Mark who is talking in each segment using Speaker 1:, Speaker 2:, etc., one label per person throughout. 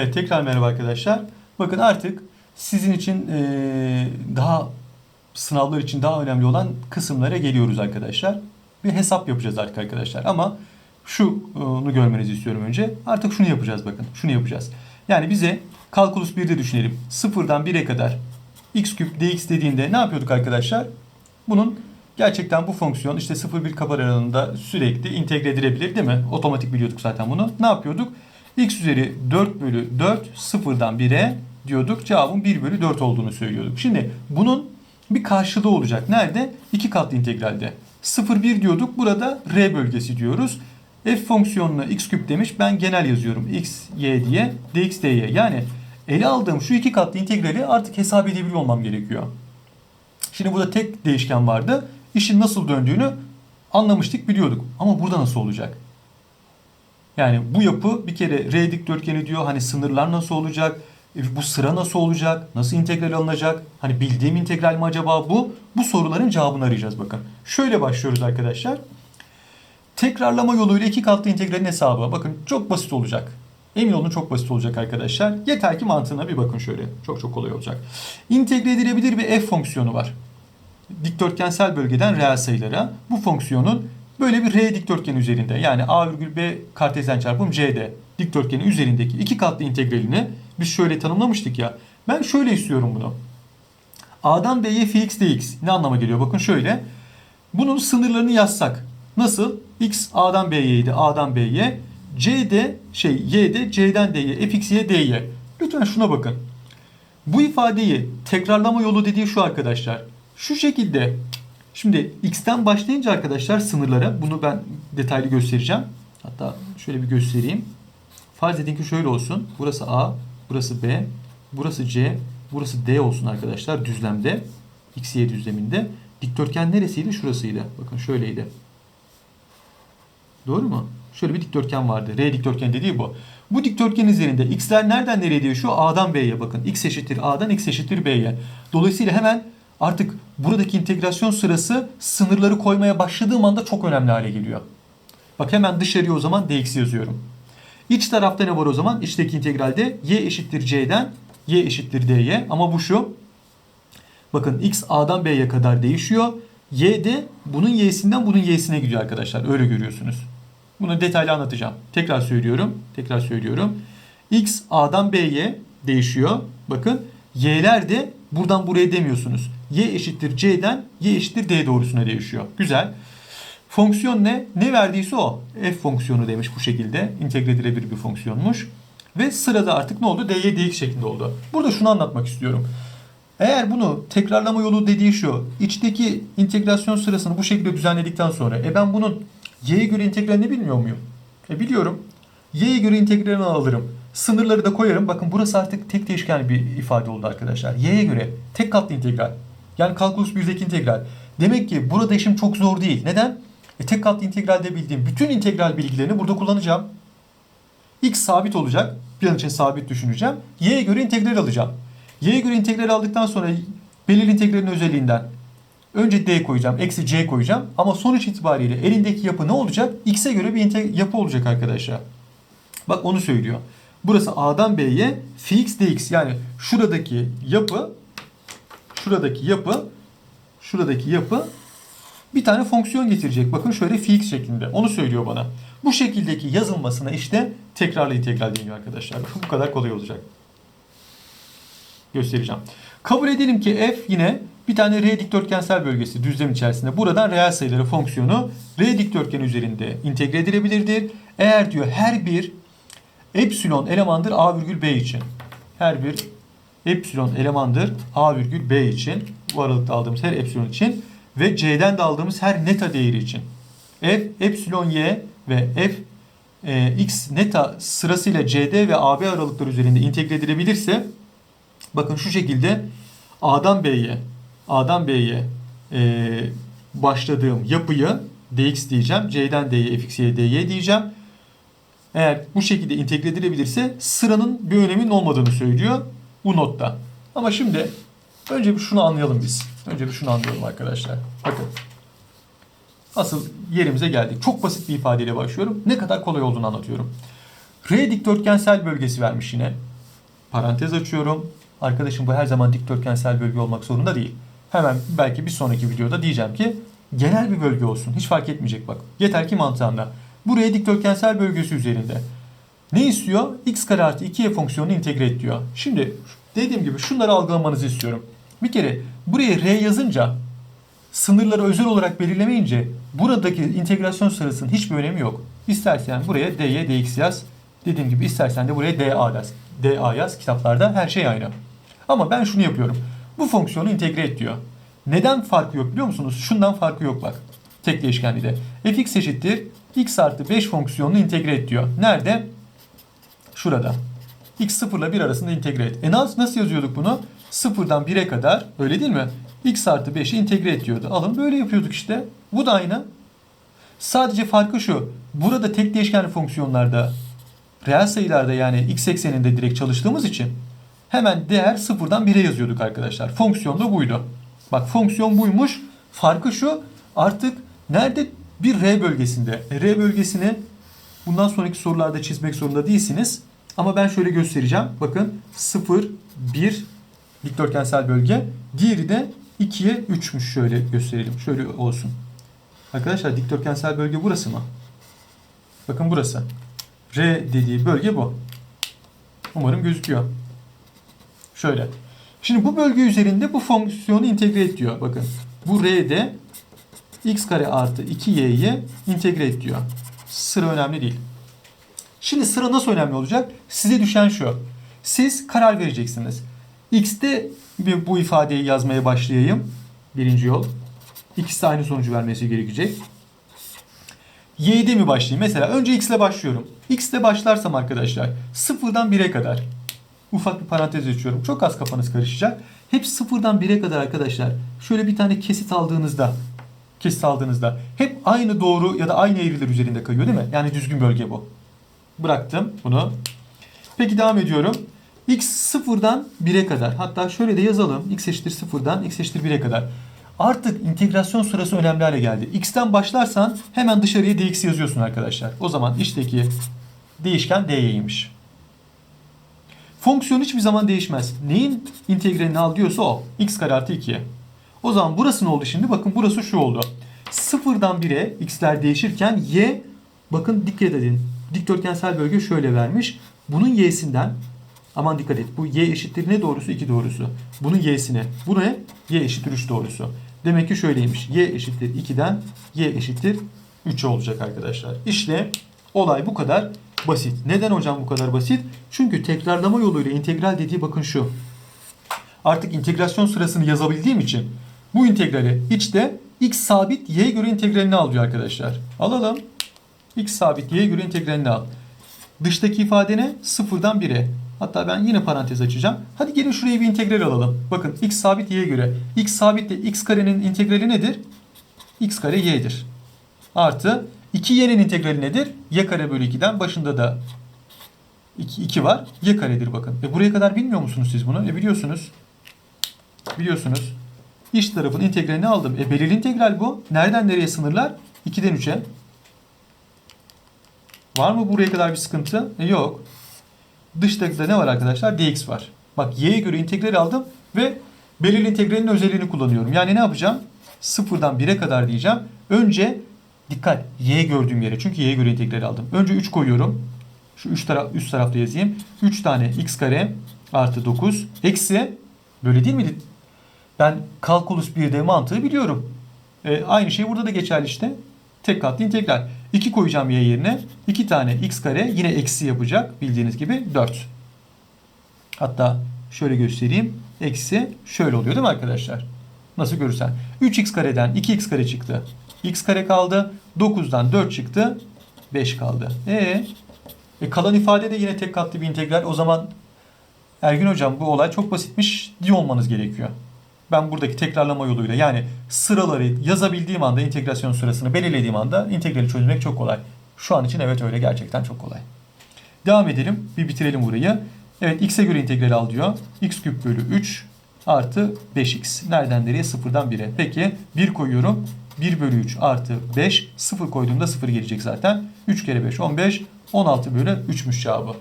Speaker 1: Evet, tekrar merhaba arkadaşlar. Bakın artık sizin için eee, daha sınavlar için daha önemli olan kısımlara geliyoruz arkadaşlar. Bir hesap yapacağız artık arkadaşlar ama şunu görmenizi istiyorum önce. Artık şunu yapacağız bakın. Şunu yapacağız. Yani bize kalkulus 1'de düşünelim. Sıfırdan 1'e kadar x küp dx dediğinde ne yapıyorduk arkadaşlar? Bunun gerçekten bu fonksiyon işte 0-1 kapar aralığında sürekli integre edilebilir değil mi? Otomatik biliyorduk zaten bunu. Ne yapıyorduk? X üzeri 4 bölü 4 sıfırdan 1'e diyorduk. Cevabın 1 bölü 4 olduğunu söylüyorduk. Şimdi bunun bir karşılığı olacak. Nerede? İki katlı integralde. 0-1 diyorduk. Burada r bölgesi diyoruz. f fonksiyonuna x küp demiş. Ben genel yazıyorum. x, y diye. dx, dy. Yani ele aldığım şu iki katlı integrali artık hesap edebiliyor olmam gerekiyor. Şimdi burada tek değişken vardı. İşin nasıl döndüğünü anlamıştık, biliyorduk. Ama burada nasıl olacak? Yani bu yapı bir kere R dikdörtgeni diyor. Hani sınırlar nasıl olacak? E, Bu sıra nasıl olacak? Nasıl integral alınacak? Hani bildiğim integral mi acaba bu? Bu soruların cevabını arayacağız bakın. Şöyle başlıyoruz arkadaşlar. Tekrarlama yoluyla iki katlı integralin hesabı. Bakın çok basit olacak. Emin olun çok basit olacak arkadaşlar. Yeter ki mantığına bir bakın şöyle. Çok çok kolay olacak. İntegre edilebilir bir f fonksiyonu var. Dikdörtgensel bölgeden reel sayılara. Bu fonksiyonun böyle bir r dikdörtgeni üzerinde yani a virgül b kartezyen çarpım c'de dikdörtgeni üzerindeki iki katlı integralini biz şöyle tanımlamıştık ya. Ben şöyle istiyorum bunu. A'dan B'ye fx dx ne anlama geliyor? Bakın şöyle. Bunun sınırlarını yazsak. Nasıl? X A'dan B'yeydi. A'dan B'ye. C'de şey Y'de C'den D'ye. fx y dy. Lütfen şuna bakın. Bu ifadeyi tekrarlama yolu dediği şu arkadaşlar. Şu şekilde şimdi x'ten başlayınca arkadaşlar sınırlara bunu ben detaylı göstereceğim. Hatta şöyle bir göstereyim. Farz edin ki şöyle olsun. Burası A, burası B, burası C, burası D olsun arkadaşlar düzlemde. X, Y düzleminde. Dikdörtgen neresiydi? Şurasıydı. Bakın şöyleydi. Doğru mu? Şöyle bir dikdörtgen vardı. R dikdörtgen dediği bu. Bu dikdörtgen üzerinde x'ler nereden nereye değişiyor? A'dan B'ye bakın. x eşittir A'dan x eşittir B'ye. Dolayısıyla hemen artık buradaki integrasyon sırası sınırları koymaya başladığım anda çok önemli hale geliyor. Bak hemen dışarıya o zaman dx yazıyorum. İç tarafta ne var o zaman? İçteki integralde y eşittir c'den y eşittir d'ye. Ama bu şu. Bakın x a'dan b'ye kadar değişiyor. y de bunun y'sinden bunun y'sine gidiyor arkadaşlar. Öyle görüyorsunuz. Bunu detaylı anlatacağım. Tekrar söylüyorum. Tekrar söylüyorum. x a'dan b'ye değişiyor. Bakın y'ler de buradan buraya demiyorsunuz. Y eşittir c'den y eşittir d doğrusuna değişiyor. Güzel. Fonksiyon ne? Ne verdiyse o. F fonksiyonu demiş bu şekilde. İntegre edilebilir bir fonksiyonmuş. Ve sırada artık ne oldu? dy dx şeklinde oldu. Burada şunu anlatmak istiyorum. Eğer bunu tekrarlama yolu dediği şu. içteki integrasyon sırasını bu şekilde düzenledikten sonra e ben bunun y'ye göre integralini bilmiyor muyum? E biliyorum. y'ye göre integralini alırım. Sınırları da koyarım. Bakın burası artık tek değişken bir ifade oldu arkadaşlar. y'ye göre tek katlı integral. Yani kalkulus 1'deki integral. Demek ki burada işim çok zor değil. Neden? E tek katlı integralde bildiğim bütün integral bilgilerini burada kullanacağım. X sabit olacak. Bir an için sabit düşüneceğim. Y'ye göre integral alacağım. Y'ye göre integral aldıktan sonra belirli integralin özelliğinden önce D koyacağım, eksi C koyacağım. Ama sonuç itibariyle elindeki yapı ne olacak? X'e göre bir yapı olacak arkadaşlar. Bak onu söylüyor. Burası A'dan B'ye fx dx yani şuradaki yapı şuradaki yapı şuradaki yapı bir tane fonksiyon getirecek. Bakın şöyle fx şeklinde. Onu söylüyor bana. Bu şekildeki yazılmasına işte tekrarlı integral deniyor arkadaşlar. Bu kadar kolay olacak. Göstereceğim. Kabul edelim ki f yine bir tane r dikdörtgensel bölgesi düzlem içerisinde. Buradan reel sayıları fonksiyonu r dikdörtgen üzerinde integre edilebilirdir. Eğer diyor her bir epsilon elemandır a virgül b için. Her bir epsilon elemandır a virgül b için. Bu aralıkta aldığımız her epsilon için ve c'den de aldığımız her neta değeri için. f epsilon y ve f e, x neta sırasıyla cd ve ab aralıkları üzerinde integre edilebilirse bakın şu şekilde a'dan b'ye a'dan b'ye e, başladığım yapıyı dx diyeceğim. c'den d'ye fx y dy diyeceğim. Eğer bu şekilde integre edilebilirse sıranın bir öneminin olmadığını söylüyor bu notta. Ama şimdi önce bir şunu anlayalım biz. Önce bir şunu anlayalım arkadaşlar. Bakın. Asıl yerimize geldik. Çok basit bir ifadeyle başlıyorum. Ne kadar kolay olduğunu anlatıyorum. R dikdörtgensel bölgesi vermiş yine. Parantez açıyorum. Arkadaşım bu her zaman dikdörtgensel bölge olmak zorunda değil. Hemen belki bir sonraki videoda diyeceğim ki genel bir bölge olsun. Hiç fark etmeyecek bak. Yeter ki mantığında. Buraya dikdörtgensel bölgesi üzerinde. Ne istiyor? x kare artı 2y fonksiyonunu integre et diyor. Şimdi dediğim gibi şunları algılamanızı istiyorum. Bir kere buraya r yazınca sınırları özel olarak belirlemeyince buradaki integrasyon sırasının hiçbir önemi yok. İstersen buraya dy dx yaz. Dediğim gibi istersen de buraya da yaz. da yaz. Kitaplarda her şey aynı. Ama ben şunu yapıyorum. Bu fonksiyonu integre et diyor. Neden farkı yok biliyor musunuz? Şundan farkı yok bak. Tek değişkenli de. fx eşittir x artı 5 fonksiyonunu integre et diyor. Nerede? Şurada. x 0 ile 1 arasında integre et. E nasıl, nasıl yazıyorduk bunu? 0'dan 1'e kadar öyle değil mi? x artı 5'i integre et diyordu. Alın böyle yapıyorduk işte. Bu da aynı. Sadece farkı şu. Burada tek değişkenli fonksiyonlarda reel sayılarda yani x ekseninde direkt çalıştığımız için hemen değer 0'dan 1'e yazıyorduk arkadaşlar. Fonksiyon da buydu. Bak fonksiyon buymuş. Farkı şu. Artık nerede? Bir R bölgesinde. E, R bölgesini bundan sonraki sorularda çizmek zorunda değilsiniz. Ama ben şöyle göstereceğim. Bakın 0, 1 dikdörtgensel bölge. Diğeri de 2'ye 3'müş. Şöyle gösterelim. Şöyle olsun. Arkadaşlar dikdörtgensel bölge burası mı? Bakın burası. R dediği bölge bu. Umarım gözüküyor. Şöyle. Şimdi bu bölge üzerinde bu fonksiyonu integre et diyor. Bakın. Bu R'de x kare artı 2y'yi integre et diyor. Sıra önemli değil. Şimdi sıra nasıl önemli olacak? Size düşen şu. Siz karar vereceksiniz. X'te bir bu ifadeyi yazmaya başlayayım. Birinci yol. İkisi de aynı sonucu vermesi gerekecek. Y'de mi başlayayım? Mesela önce X ile başlıyorum. X ile başlarsam arkadaşlar sıfırdan 1'e kadar ufak bir parantez açıyorum. Çok az kafanız karışacak. Hep sıfırdan 1'e kadar arkadaşlar şöyle bir tane kesit aldığınızda kesit aldığınızda hep aynı doğru ya da aynı eğriler üzerinde kayıyor değil mi? Yani düzgün bölge bu. Bıraktım bunu. Peki devam ediyorum. X sıfırdan 1'e kadar. Hatta şöyle de yazalım. X eşittir sıfırdan x eşittir 1'e kadar. Artık integrasyon sırası önemli hale geldi. X'ten başlarsan hemen dışarıya dx yazıyorsun arkadaşlar. O zaman içteki değişken dy'ymiş. Fonksiyon hiçbir zaman değişmez. Neyin integralini al diyorsa o. x kare artı 2'ye. O zaman burası ne oldu şimdi? Bakın burası şu oldu. Sıfırdan 1'e x'ler değişirken y bakın dikkat edin. Dikdörtgensel bölge şöyle vermiş. Bunun y'sinden aman dikkat et. Bu y eşittir ne doğrusu? 2 doğrusu. Bunun y'sine. Bu ne? y eşittir 3 doğrusu. Demek ki şöyleymiş. y eşittir 2'den y eşittir 3 olacak arkadaşlar. İşte olay bu kadar basit. Neden hocam bu kadar basit? Çünkü tekrarlama yoluyla integral dediği bakın şu. Artık integrasyon sırasını yazabildiğim için bu integrali içte x sabit y'ye göre integralini al diyor arkadaşlar. Alalım. X sabit y'ye göre integralini al. Dıştaki ifade ne? Sıfırdan 1'e. Hatta ben yine parantez açacağım. Hadi gelin şuraya bir integral alalım. Bakın x sabit y'ye göre. x sabit de x karenin integrali nedir? x kare y'dir. Artı 2y'nin integrali nedir? y kare bölü 2'den başında da 2, 2 var. y karedir bakın. E buraya kadar bilmiyor musunuz siz bunu? E biliyorsunuz. Biliyorsunuz. İç tarafın integralini aldım. E belirli integral bu. Nereden nereye sınırlar? 2'den 3'e. Var mı buraya kadar bir sıkıntı? E yok. Dışta da ne var arkadaşlar? dx var. Bak y'ye göre integral aldım ve belirli integralin özelliğini kullanıyorum. Yani ne yapacağım? Sıfırdan 1'e kadar diyeceğim. Önce dikkat y gördüğüm yere. Çünkü y'ye göre integral aldım. Önce 3 koyuyorum. Şu üst, taraf, üst tarafta yazayım. 3 tane x kare artı 9 eksi böyle değil miydi? Ben kalkulus 1'de mantığı biliyorum. E, aynı şey burada da geçerli işte. Tek katlı integral. 2 koyacağım y yerine. 2 tane x kare yine eksi yapacak bildiğiniz gibi 4. Hatta şöyle göstereyim. Eksi şöyle oluyor değil mi arkadaşlar? Nasıl görürsen. 3x kareden 2x kare çıktı. x kare kaldı. 9'dan 4 çıktı. 5 kaldı. E, e kalan ifade de yine tek katlı bir integral. O zaman Ergün hocam bu olay çok basitmiş diye olmanız gerekiyor. Ben buradaki tekrarlama yoluyla yani sıraları yazabildiğim anda integrasyon sırasını belirlediğim anda integrali çözmek çok kolay. Şu an için evet öyle gerçekten çok kolay. Devam edelim. Bir bitirelim burayı. Evet x'e göre integral al diyor. x küp bölü 3 artı 5x. Nereden nereye? Sıfırdan 1'e. Peki 1 koyuyorum. 1 bölü 3 artı 5. 0 koyduğumda 0 gelecek zaten. 3 kere 5 15. 16 bölü 3'müş cevabı.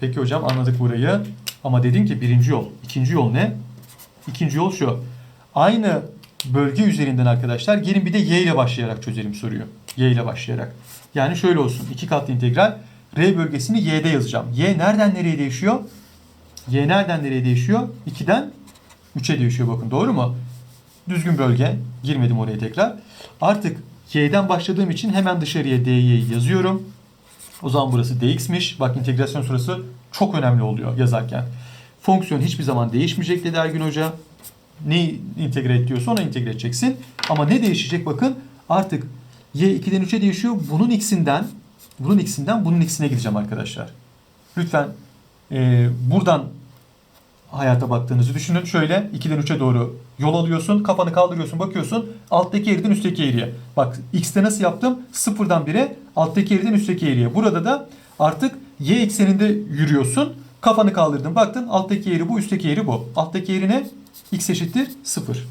Speaker 1: Peki hocam anladık burayı. Ama dedin ki birinci yol. İkinci yol ne? İkinci yol şu. Aynı bölge üzerinden arkadaşlar gelin bir de y ile başlayarak çözelim soruyu. Y ile başlayarak. Yani şöyle olsun. iki katlı integral. R bölgesini y'de yazacağım. Y nereden nereye değişiyor? Y nereden nereye değişiyor? 2'den 3'e değişiyor bakın doğru mu? Düzgün bölge. Girmedim oraya tekrar. Artık y'den başladığım için hemen dışarıya dy'yi yazıyorum. O zaman burası dx'miş. Bak integrasyon sırası çok önemli oluyor yazarken. Fonksiyon hiçbir zaman değişmeyecek dedi Ergün Hoca. Neyi integre et diyorsa ona integre edeceksin. Ama ne değişecek bakın artık y 2'den 3'e değişiyor. Bunun x'inden bunun x'inden bunun x'ine gideceğim arkadaşlar. Lütfen e, buradan hayata baktığınızı düşünün. Şöyle 2'den 3'e doğru yol alıyorsun. Kafanı kaldırıyorsun bakıyorsun. Alttaki eğriden üstteki eğriye. Bak x'te nasıl yaptım? Sıfırdan 1'e alttaki eğriden üstteki eğriye. Burada da artık y ekseninde yürüyorsun. Kafanı kaldırdın baktın alttaki eğri bu üstteki eğri bu. Alttaki eğri ne? x eşittir 0.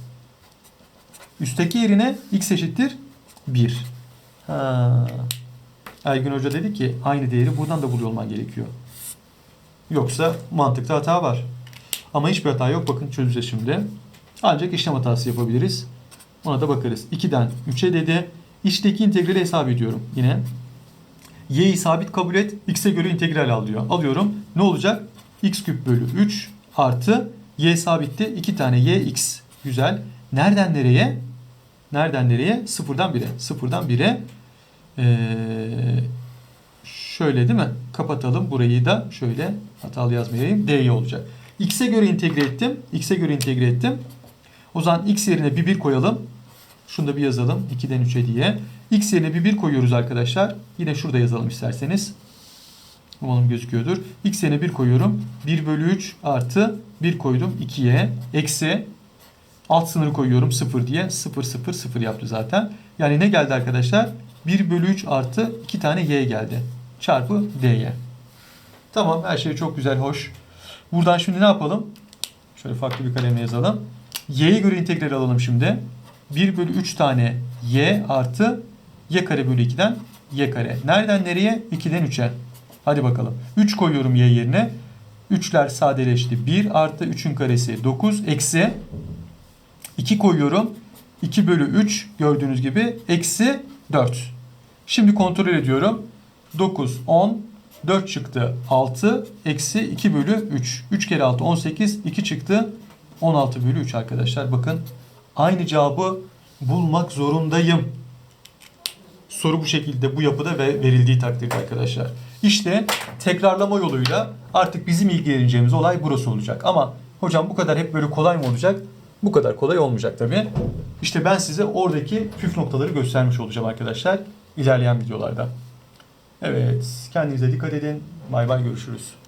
Speaker 1: Üstteki eğrine x eşittir 1. Ha. Ergün Hoca dedi ki aynı değeri buradan da buluyor olman gerekiyor. Yoksa mantıkta hata var. Ama hiçbir hata yok. Bakın çözeceğiz şimdi. Ancak işlem hatası yapabiliriz. Ona da bakarız. 2'den 3'e dedi. İçteki integrali hesap ediyorum. Yine y'yi sabit kabul et. x'e göre integral al diyor. Alıyorum. Ne olacak? x küp bölü 3 artı y sabitti. 2 tane y x. Güzel. Nereden nereye? Nereden nereye? Sıfırdan 1'e. Sıfırdan 1'e. Ee, şöyle değil mi? Kapatalım. Burayı da şöyle hatalı yazmayayım. dy olacak. x'e göre integre ettim. x'e göre integre ettim. O zaman x yerine bir 1 koyalım. Şunu da bir yazalım. 2'den 3'e diye. X yerine bir 1 koyuyoruz arkadaşlar. Yine şurada yazalım isterseniz. Umarım gözüküyordur. X yerine 1 koyuyorum. 1 bölü 3 artı 1 koydum 2'ye. Eksi alt sınırı koyuyorum 0 diye. 0 0 0 yaptı zaten. Yani ne geldi arkadaşlar? 1 bölü 3 artı 2 tane y geldi. Çarpı dy. Tamam her şey çok güzel hoş. Buradan şimdi ne yapalım? Şöyle farklı bir kalemle yazalım. y'ye göre integral alalım şimdi. 1 bölü 3 tane y artı y kare bölü 2'den y kare. Nereden nereye? 2'den 3'e. Hadi bakalım. 3 koyuyorum y yerine. 3'ler sadeleşti. 1 artı 3'ün karesi 9 eksi 2 koyuyorum. 2 bölü 3 gördüğünüz gibi eksi 4. Şimdi kontrol ediyorum. 9, 10, 4 çıktı 6, eksi 2 bölü 3. 3 kere 6 18, 2 çıktı 16 bölü 3 arkadaşlar. Bakın aynı cevabı bulmak zorundayım. Soru bu şekilde bu yapıda ve verildiği takdirde arkadaşlar. İşte tekrarlama yoluyla artık bizim ilgileneceğimiz olay burası olacak. Ama hocam bu kadar hep böyle kolay mı olacak? Bu kadar kolay olmayacak tabii. İşte ben size oradaki püf noktaları göstermiş olacağım arkadaşlar ilerleyen videolarda. Evet, kendinize dikkat edin. Bay bay görüşürüz.